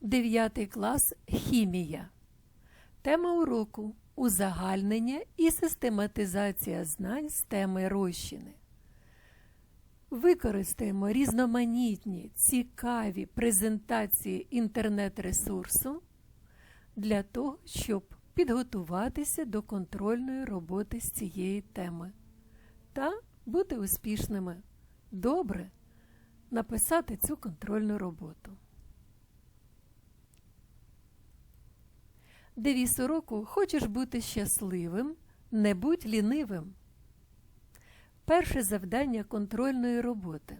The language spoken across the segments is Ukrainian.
9 клас Хімія. Тема уроку узагальнення і систематизація знань з теми розчини. Використаємо різноманітні цікаві презентації інтернет-ресурсу для того, щоб підготуватися до контрольної роботи з цієї теми та бути успішними. Добре написати цю контрольну роботу. Девіз уроку Хочеш бути щасливим, не будь лінивим. Перше завдання контрольної роботи.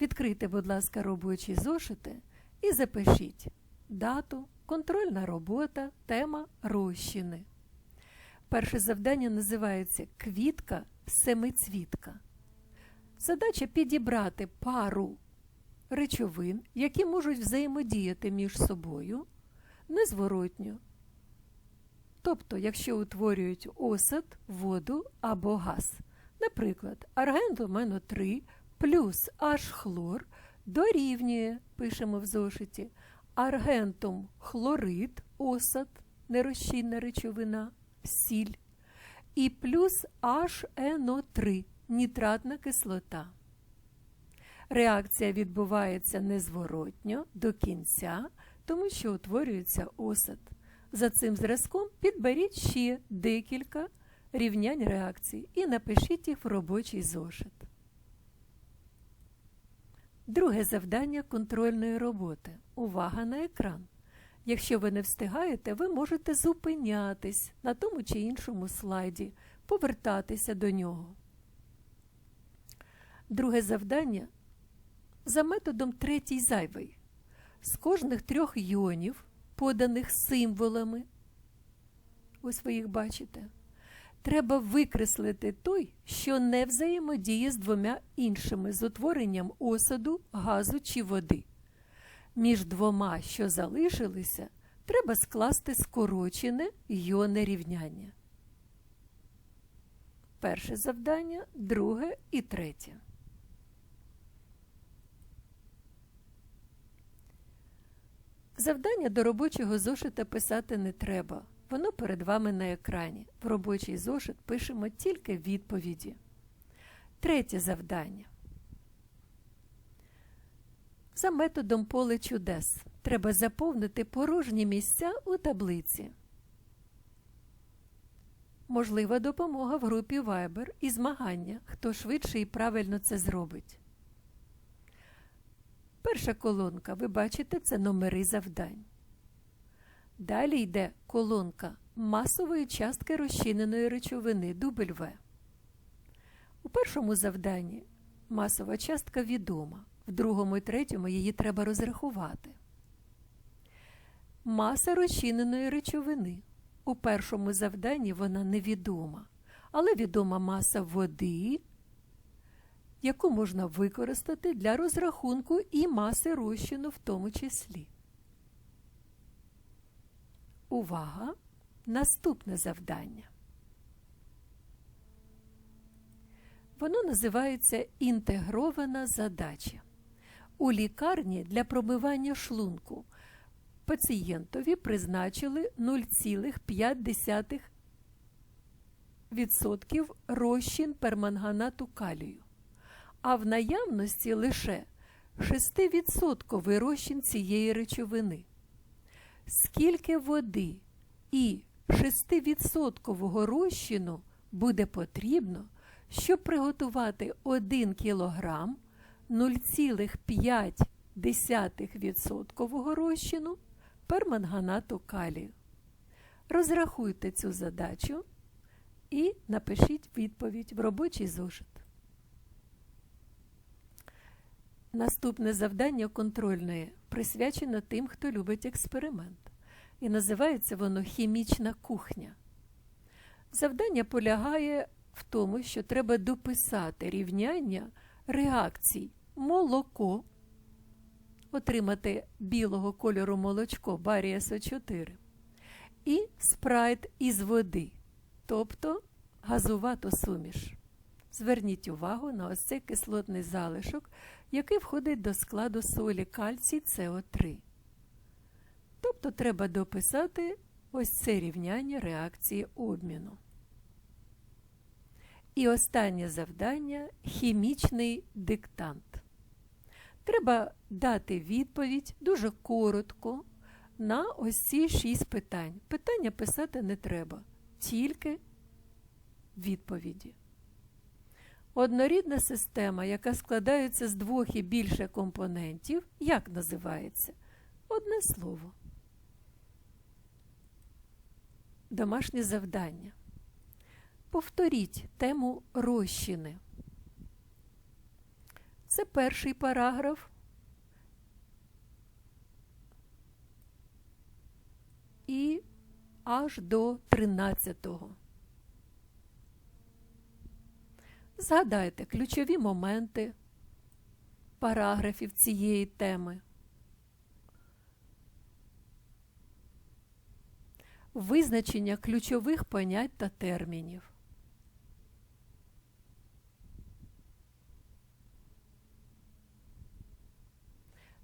Відкрийте, будь ласка, робочі зошити і запишіть дату, контрольна робота, тема розчини. Перше завдання називається Квітка семицвітка. Задача підібрати пару речовин, які можуть взаємодіяти між собою незворотньо. Тобто, якщо утворюють осад, воду або газ. Наприклад, аргенту 3 плюс H-хлор дорівнює, пишемо в зошиті, аргентум хлорид, осад, нерозчинна речовина, сіль, і плюс HNO3 нітратна кислота. Реакція відбувається незворотньо до кінця, тому що утворюється осад. За цим зразком підберіть ще декілька рівнянь реакцій і напишіть їх в робочий зошит. Друге завдання контрольної роботи. Увага на екран. Якщо ви не встигаєте, ви можете зупинятись на тому чи іншому слайді, повертатися до нього. Друге завдання за методом третій зайвий. З кожних трьох йонів, поданих символами, ось ви їх бачите, треба викреслити той, що не взаємодіє з двома іншими з утворенням осаду, газу чи води. Між двома, що залишилися, треба скласти скорочене йоне рівняння. Перше завдання, друге і третє. Завдання до робочого зошита писати не треба. Воно перед вами на екрані. В робочий зошит пишемо тільки відповіді. Третє завдання. За методом поле чудес треба заповнити порожні місця у таблиці. Можлива допомога в групі Viber і змагання, хто швидше і правильно це зробить. Перша колонка, ви бачите, це номери завдань. Далі йде колонка масової частки розчиненої речовини дубль В. У першому завданні масова частка відома, в другому і третьому її треба розрахувати. Маса розчиненої речовини. У першому завданні вона невідома, але відома маса води, яку можна використати для розрахунку і маси розчину в тому числі. Увага! Наступне завдання. Воно називається інтегрована задача. У лікарні для пробивання шлунку пацієнтові призначили 0,5% розчин перманганату калію, а в наявності лише 6% розчин цієї речовини. Скільки води і 6% розчину буде потрібно, щоб приготувати 1 кг 0,5% розчину перманганату калію. Розрахуйте цю задачу і напишіть відповідь в робочий зошит. Наступне завдання контрольної присвячено тим, хто любить експеримент. І називається воно хімічна кухня. Завдання полягає в тому, що треба дописати рівняння реакцій молоко, отримати білого кольору молочко барія СО4 і спрайт із води, тобто газувату суміш. Зверніть увагу на ось цей кислотний залишок, який входить до складу солі кальцій СО3. Тобто треба дописати ось це рівняння реакції обміну. І останнє завдання хімічний диктант. Треба дати відповідь дуже коротко на ось ці шість питань. Питання писати не треба, тільки відповіді. Однорідна система, яка складається з двох і більше компонентів, як називається? Одне слово. Домашнє завдання. Повторіть тему розчини. Це перший параграф. І аж до 13-го. Згадайте ключові моменти параграфів цієї теми. Визначення ключових понять та термінів.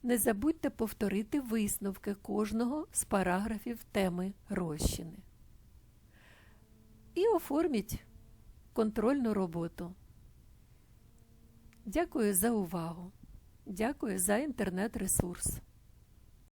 Не забудьте повторити висновки кожного з параграфів теми розчини. І оформіть контрольну роботу. Дякую за увагу. Дякую за інтернет-ресурс.